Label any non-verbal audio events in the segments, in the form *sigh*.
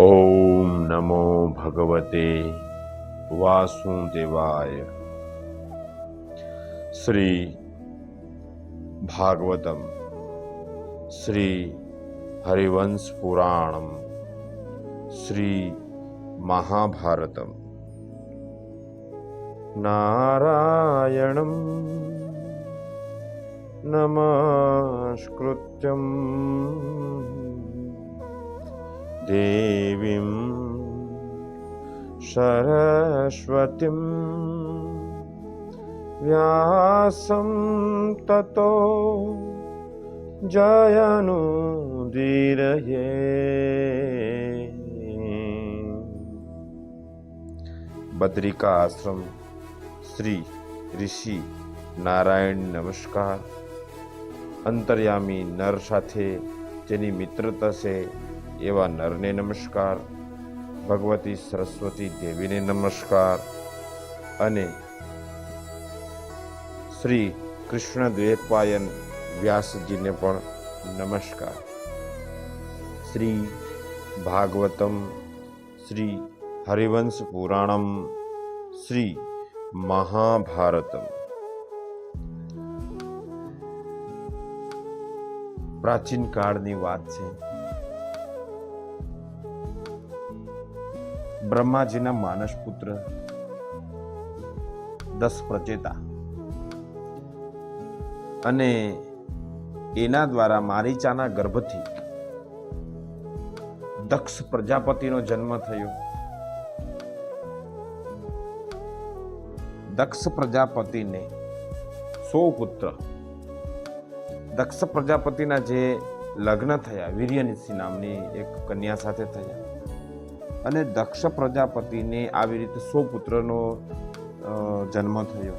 ઓમ નમો ભગવતે વાસુદેવાય. શ્રી ભાગવતમ શ્રી હરિવંશ પુરાણમ શ્રી મહાભારતમ. નારાયણમ નમસ્કૃત્યમ. દેવીમ सरस्वतीं व्यासं ततो जयनुदीरये। બદ્રિકા આશ્રમ શ્રી ઋષિ નારાયણ નમસ્કાર અંતર્યામી નર સાથે જેની મિત્રતા છે એવા નરને નમસ્કાર, ભગવતી સરસ્વતી દેવીને નમસ્કાર અને શ્રી કૃષ્ણ દ્વેપાયન વ્યાસજીને પણ નમસ્કાર. શ્રી ભાગવતમ, શ્રી હરિવંશ પુરાણમ, શ્રી મહાભારતમ. પ્રાચીન કાળની વાત છે. બ્રહ્માજીના માનસ પુત્ર દસ પ્રચેતા. અને એના દ્વારા મારીચાના ગર્ભથી દક્ષ પ્રજાપતિનો જન્મ થયો. દક્ષ પ્રજાપતિને સો પુત્ર. દક્ષ પ્રજાપતિના જે લગ્ન થયા વીર્યનિધિ નામની એક કન્યા સાથે થયા. અને દક્ષ પ્રજાપતિને આવી રીતે સો પુત્રનો જન્મ થયો.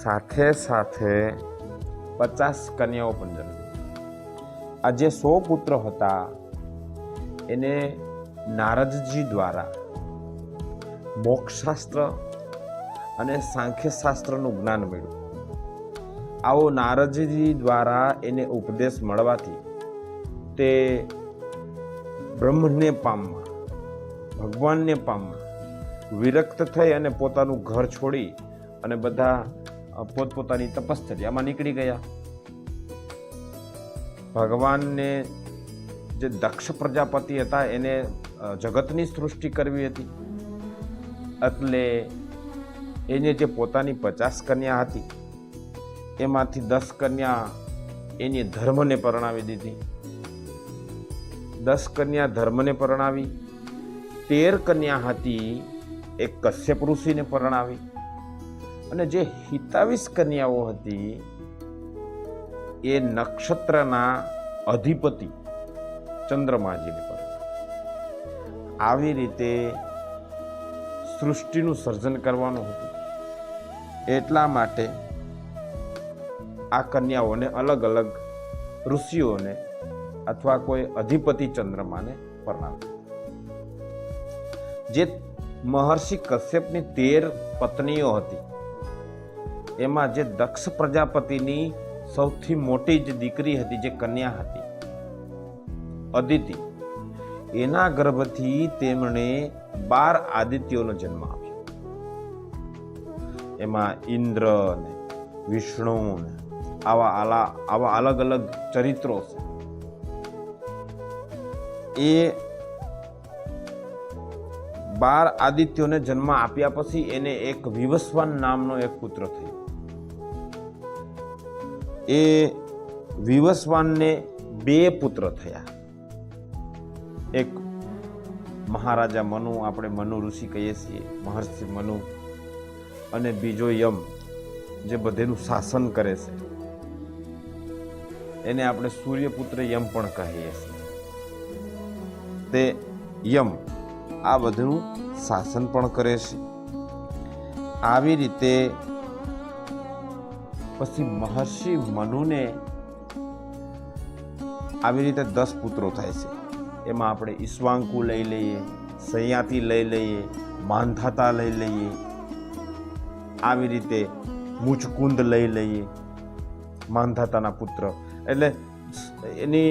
સાથે સાથે પચાસ કન્યાઓ પણ જન્મી. આ જે સો પુત્ર હતા, એને નારદજી દ્વારા મોક્ષશાસ્ત્ર અને સાંખ્યશાસ્ત્રનું જ્ઞાન મળ્યું. આવો નારદજી દ્વારા એને ઉપદેશ મળવાથી તે બ્રહ્મને પામવા ભગવાનને પામવા. વિરક્ત થઈ અને પોતાનું ઘર છોડી અને બધા પોતપોતાની તપશ્ચર્યામાં નીકળી ગયા. ભગવાનને જે દક્ષ પ્રજાપતિ હતા એને જગતની સૃષ્ટિ કરવી હતી. એટલે એને જે પોતાની પચાસ કન્યા હતી, એમાંથી દસ કન્યા એની ધર્મને પરણાવી દીધી. દસ કન્યા ધર્મને પરણાવી તેર કન્યા હતી એ કશ્યપ ઋષિને પરણાવી. અને જે હિતાવીસ કન્યાઓ હતી, એ નક્ષત્રના અધિપતિ ચંદ્રમાજીને પરણાવી. આવી રીતે સૃષ્ટિનું સર્જન કરવાનું હતું. એટલા માટે આ કન્યાઓને અલગ અલગ ઋષિઓને અથવા કોઈ અધિપતિ ચંદ્રમાને પરણાવી. જે મહર્ષિ કશ્યપની તેર પત્નીઓ હતી. એમાં જે દક્ષ પ્રજાપતિની સૌથી મોટી જે દીકરી હતી, જે કન્યા હતી, અદિતિ. એના ગર્ભથી તેમણે બાર આદિત્યોનો જન્મ આપ્યો. એમાં ઇન્દ્ર ને વિષ્ણુ ને આવા આલા, આવા અલગ અલગ ચરિત્રો છે. એ બાર આદિત્યોને જન્મ આપ્યા પછી એને એક વિવસ્વાન નામનો એક પુત્ર થયો. એ વિવસ્વાનને બે પુત્ર થયા. એક મહારાજા મનુ, આપણે મનુ ઋષિ કહીએ છીએ, મહર્ષિ મનુ, અને બીજો યમ, જે બધેનું શાસન કરે છે. એને આપણે સૂર્યપુત્ર યમ પણ કહીએ છીએ. તે યમ આ બધું શાસન પણ કરે છે. આવી રીતે પછી મહર્ષિ મનુને આવી રીતે દસ પુત્રો થાય છે. એમાં આપણે ઈશ્વાંકુ લઈ લઈએ, સંયાતિ લઈ લઈએ માંધાતા લઈ લઈએ, આવી રીતે મુચકુંદ લઈ લઈએ માંધાતાના પુત્ર. એટલે એની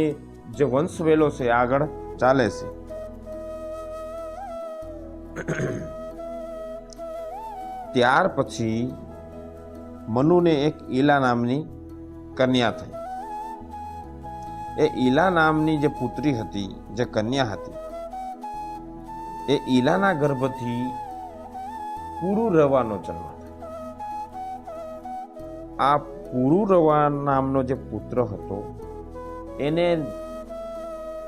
જે વંશવેલો છે એ આગળ ચાલે છે. ત્યાર પછી મનુને એક ઈલા નામની કન્યા થઈ. એ ઈલા નામની જે પુત્રી હતી, જે કન્યા હતી, એ ઈલાના ગર્ભથી પુરુરવાનો જન્મ થયો. આ પુરુરવા નામનો જે પુત્ર હતો, એને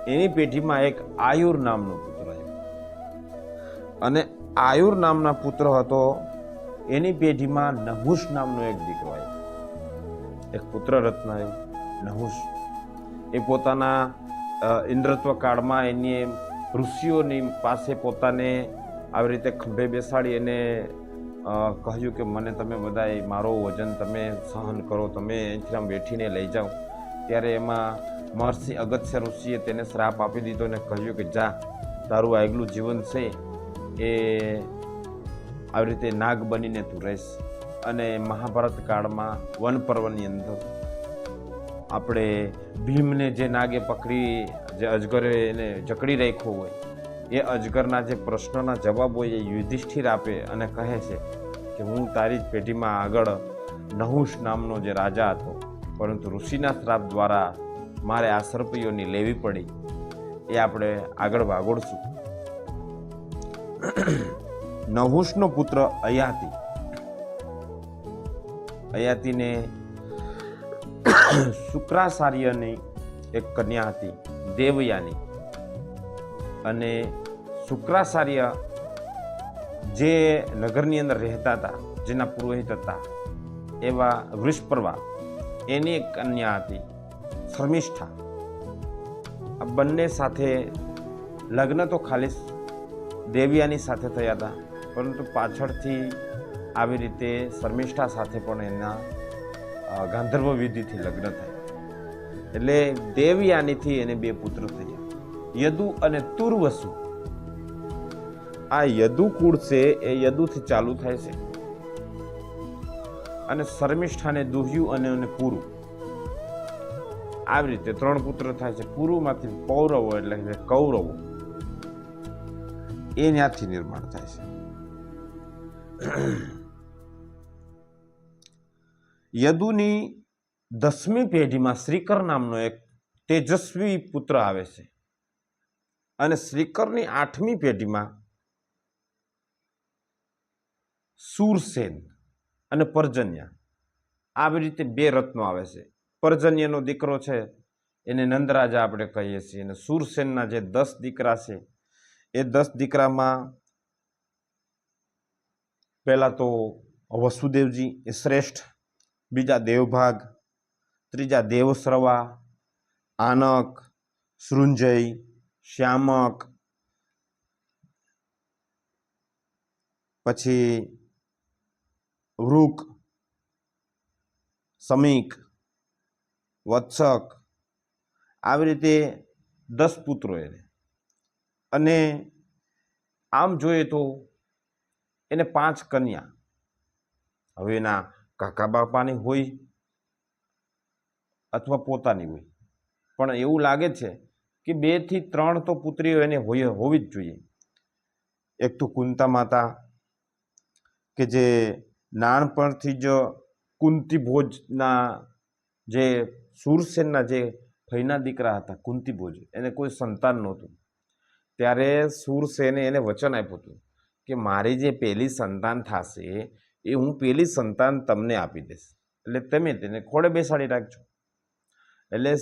એની પેઢીમાં એક આયુર નામનો અને આયુર નામના પુત્ર હતો, એની પેઢીમાં નહુષ નામનો એક દીકરો આવ્યો. એક પુત્ર રત્ન આવ્યો, નહુષ. એ પોતાના ઇન્દ્રત્વ કાળમાં એની ઋષિઓની પાસે પોતાને આવી રીતે ખંભે બેસાડી એને કહ્યું કે મને તમે બધાય મારો વજન તમે સહન કરો, તમે અહીંથી આમ બેઠીને લઈ જાઓ. ત્યારે એમાં મહર્ષિ અગત્ય ઋષિએ તેને શ્રાપ આપી દીધો અને કહ્યું કે જા, તારું આગલું જીવન છે. એ આવી રીતે નાગ બનીને તું રહીશ. અને મહાભારત કાળમાં વન પર્વની અંદર આપણે ભીમને જે નાગે પકડી, જે અજગરે એને જકડી રાખ્યો હોય, એ અજગરના જે પ્રશ્નના જવાબ હોય એ યુધિષ્ઠિર આપે અને કહે છે કે હું તારી જ પેઢીમાં આગળ નહુષ નામનો જે રાજા હતો, પરંતુ ઋષિના શ્રાપ દ્વારા મારે આ સર્પયોની લેવી પડી. એ આપણે આગળ વાગોળશું. *clears throat* નહુષનો પુત્ર અયાતિ. અયાતિને *clears throat* શુક્રાચાર્યની એક કન્યા હતી, દેવયાની. અને શુક્રાચાર્ય જે નગરની અંદર રહેતા હતા, જેના પુરોહિત હતા, એવા વૃષપર્વા, એની એક કન્યા હતી, શર્મિષ્ઠા. આ બંને સાથે લગ્ન તો ખાલી દેવિયાની સાથે થયા હતા. પરંતુ પાછળથી આવી રીતે શર્મિષ્ઠા સાથે પણ એના ગાંધર્વ વિધિથી લગ્ન થયા. એટલે દેવયાનીથી એને બે પુત્ર થયા. યદુ અને તુર્વસુ. આ યદુ કુળ છે, એ યદુથી ચાલુ થાય છે. અને શર્મિષ્ઠાને દુહ્યું અને એને પુરુ. આવી રીતે ત્રણ પુત્ર થાય છે. પુરુમાંથી પૌરવો એટલે કૌરવો. એ ત્યાંથી નિર્માણ થાય છે. યદુની દસમી પેઢીમાં શ્રીકર નામનો એક તેજસ્વી પુત્ર આવે છે. અને શ્રીકરની આઠમી પેઢીમાં સુરસેન અને પર્જન્ય આવી રીતે બે રત્નો આવે છે. પર્જન્યનો દીકરો છે, એને નંદરાજા આપણે કહીએ છીએ. અને સુરસેનના જે દસ દીકરા છે એ દસ દીકરામાં પહેલાં તો વસુદેવજી એ શ્રેષ્ઠ, બીજા દેવભાગ, ત્રીજા દેવસ્રવા, આનક, સૃંજય, શ્યામક, પછી વૃક, સમીક, વત્સક. આવી રીતે દસ પુત્રો એને. અને આમ જોઈએ તો એને પાંચ કન્યા. હવે એના કાકા બાપાની હોય અથવા પોતાની હોય. પણ એવું લાગે છે કે બેથી ત્રણ તો પુત્રીઓ એને હોય, હોવી જ જોઈએ. એક તો કુંતા માતા કે જે નાનપણથી જ કુંતી ભોજના જે સુરસેનના જે ફઈના દીકરા હતા, કુંતી ભોજ, એને કોઈ સંતાન નહોતું. ત્યારે સુરસેને એને વચન આપ્યું હતું કે મારી જે પહેલી સંતાન થશે એ હું પહેલી સંતાન તમને આપી દઈશ. એટલે તમે તેને ખોળે બેસાડી રાખજો. એટલે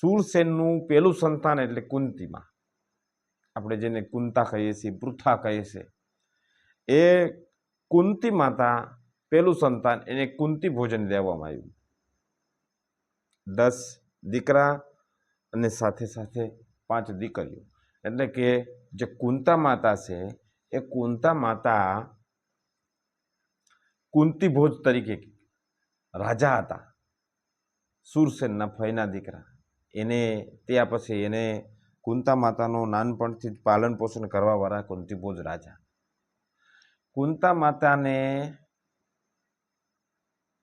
સુરસેનનું પહેલું સંતાન એટલે કુંતીમાં. આપણે જેને કુંતા કહીએ છીએ, પૃથા કહીએ છીએ. એ કુંતી માતા પહેલું સંતાન એને કુંતી ભોજન દેવામાં આવ્યું. દસ દીકરા અને સાથે સાથે પાંચ દીકરીઓ. એટલે કે જે કુંતા માતા છે, એ કુંતા માતા કુંતી ભોજ તરીકે રાજા હતા. સુરસેનના ફઈના દીકરા. એને ત્યાં પછી એને કુંતા માતાનો નાનપણથી જ પાલન પોષણ કરવાવાળા કુંતીભોજ રાજા. કુંતા માતાને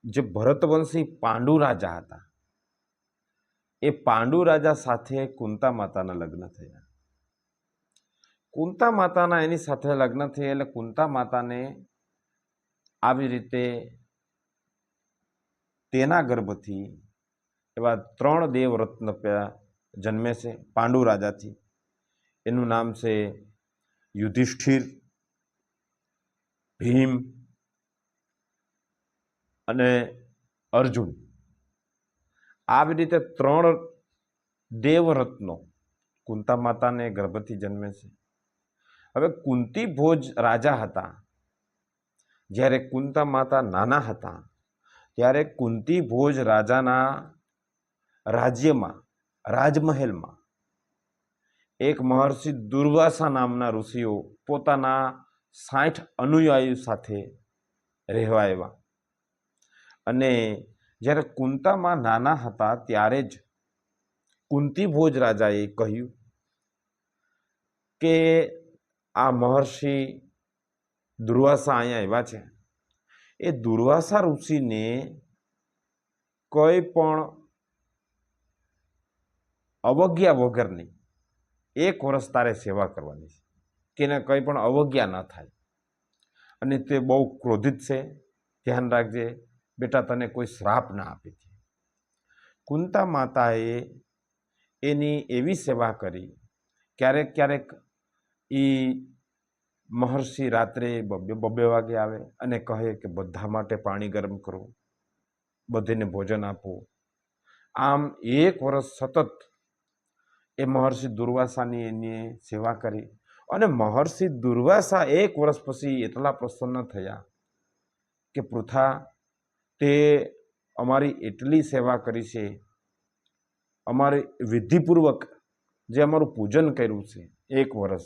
જે ભરતવંશી પાંડુ રાજા હતા, એ પાંડુ રાજા સાથે કુંતા માતાના લગ્ન થયા. કુંતા માતાના એની સાથે લગ્ન થયા એટલે કુંતા માતાને આવી રીતે તેના ગર્ભથી એવા ત્રણ દેવ રત્ન પ્યા જન્મે છે પાંડુ રાજાથી. એનું નામ છે યુધિષ્ઠિર, ભીમ અને અર્જુન. આવી રીતે ત્રણ દેવરત્નો કુંતા માતાને ગર્ભથી જન્મે છે હવે કુંતી ભોજ રાજા હતા. જ્યારે કુંતા માતા નાના હતા, ત્યારે કુંતી ભોજ રાજાના રાજ્યમાં, રાજમહેલમાં એક મહર્ષિ દુર્વાસા નામના ઋષિઓ પોતાના સાઠ અનુયાયી સાથે રહેવા આવ્યા. અને જ્યારે કુંતામાં નાના હતા, ત્યારે જ કુંતી ભોજ રાજાએ કહ્યું કે આ મહર્ષિ દુર્વાસા અહીંયા આવ્યા છે. એ દુર્વાસા ઋષિને કોઈ પણ અવજ્ઞા વગરની એક વર્ષ તારે સેવા કરવાની છે. કે એને કંઈ પણ અવજ્ઞા ન થાય. અને તે બહુ ક્રોધિત છે. ધ્યાન રાખજે, બેટા, તને કોઈ શ્રાપ ના આપે છે. કુંતા માતાએ એની એવી સેવા કરી. ક્યારેક ક્યારેક એ મહર્ષિ રાત્રે બબે બબે વાગે આવે અને કહે કે બધા માટે પાણી ગરમ કરો, બધીને ભોજન આપો. આમ એક વર્ષ સતત એ મહર્ષિ દુર્વાસાની એની સેવા કરી અને મહર્ષિ દુર્વાસા એક વર્ષ પછી એટલા પ્રસન્ન થયા કે પૃથા, તે અમારી એટલી સેવા કરી છે, અમારે વિધિપૂર્વક જે અમારું પૂજન કર્યું છે, એક વર્ષ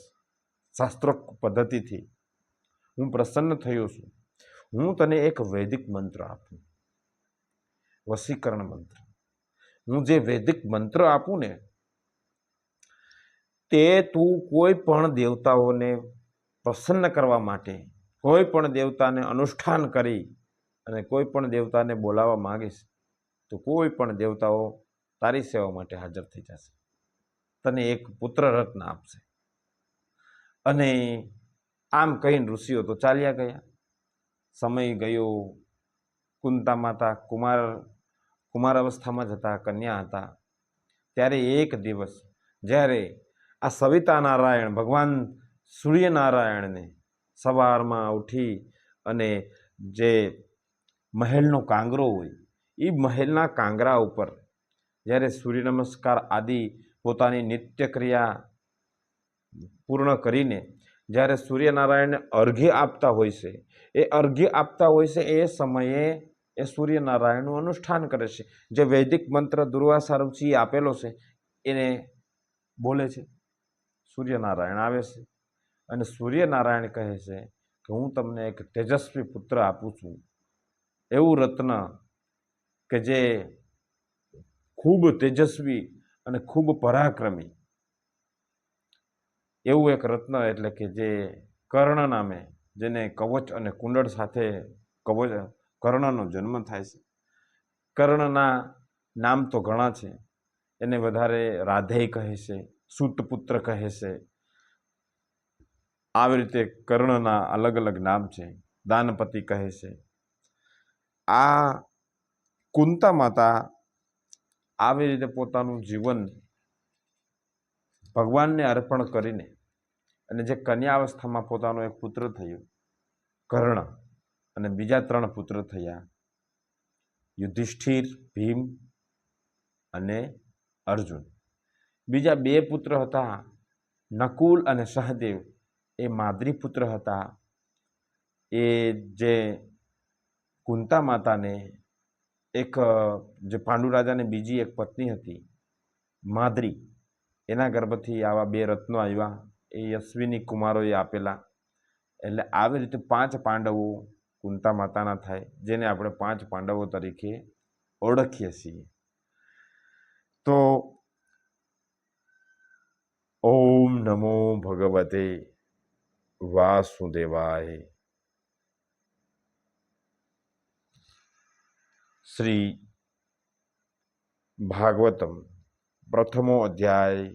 શાસ્ત્રોક્ત પદ્ધતિથી હું પ્રસન્ન થયો છું. હું તને એક વૈદિક મંત્ર આપું. વસીકરણ મંત્ર. હું જે વૈદિક મંત્ર આપું ને, તે તું કોઈ પણ દેવતાઓને પ્રસન્ન કરવા માટે, કોઈ પણ દેવતાને અનુષ્ઠાન કરી અને કોઈ પણ દેવતાને બોલાવવા માંગીશ, તો કોઈ પણ દેવતાઓ તારી સેવા માટે હાજર થઈ જશે. તને એક પુત્ર રત્ન આપશે. અને આમ કહીને ઋષિઓ તો ચાલ્યા ગયા. સમય ગયો, કુંતા માતા કુમાર કુમાર અવસ્થામાં જ હતા, કન્યા હતા. ત્યારે એક દિવસ, જ્યારે આ સવિતા નારાયણ, ભગવાન સૂર્યનારાયણને સવારમાં ઉઠી અને જે મહેલનો કાંગરો હોય, એ મહેલના કાંગરા ઉપર જ્યારે સૂર્ય નમસ્કાર આદિ પોતાની નિત્ય ક્રિયા પૂર્ણ કરીને જ્યારે સૂર્યનારાયણને અર્ઘ્ય આપતા હોય છે, એ અર્ઘ્ય આપતા હોય છે એ સમયે એ સૂર્યનારાયણનું અનુષ્ઠાન કરે છે. જે વૈદિક મંત્ર દુર્વાસા ઋષિએ આપેલો છે, એને બોલે છે, સૂર્યનારાયણ આવે છે. અને સૂર્યનારાયણ કહે છે કે, હું તમને એક તેજસ્વી પુત્ર આપું છું. એવું રત્ન કે જે ખૂબ તેજસ્વી અને ખૂબ પરાક્રમી એવું એક રત્ન એટલે કે જે કર્ણ નામે, જેને કવચ અને કુંડળ સાથે કવચ, કર્ણનો જન્મ થાય છે. કર્ણના નામ તો ઘણા છે. એને વધારે રાધેય કહે છે, સૂતપુત્ર કહે છે. આવી રીતે કર્ણના અલગ અલગ નામ છે. દાનપતિ કહે છે. આ કુંતા માતા આવી રીતે પોતાનું જીવન ભગવાનને અર્પણ કરીને અને જે કન્યા અવસ્થામાં પોતાનો એક પુત્ર થયો, કર્ણ અને બીજા ત્રણ પુત્ર થયા, યુધિષ્ઠિર, ભીમ અને અર્જુન. બીજા બે પુત્ર હતા, નકુલ અને સહદેવ. એ માદ્રી પુત્ર હતા. એ જે કુંતા માતાને એક, જે પાંડુ રાજાને બીજી એક પત્ની હતી, માદ્રી. એના ગર્ભથી આવા બે રત્નો આવ્યા, એ યશ્વિની કુમારોએ આપેલા. એટલે આવી રીતે પાંચ પાંડવો કુંતા માતાના થાય, જેને આપણે પાંચ પાંડવો તરીકે ઓળખીએ છીએ. તો ઓમ નમો ભગવતે વાસુદેવાય. શ્રી ભાગવતમ પ્રથમો અધ્યાય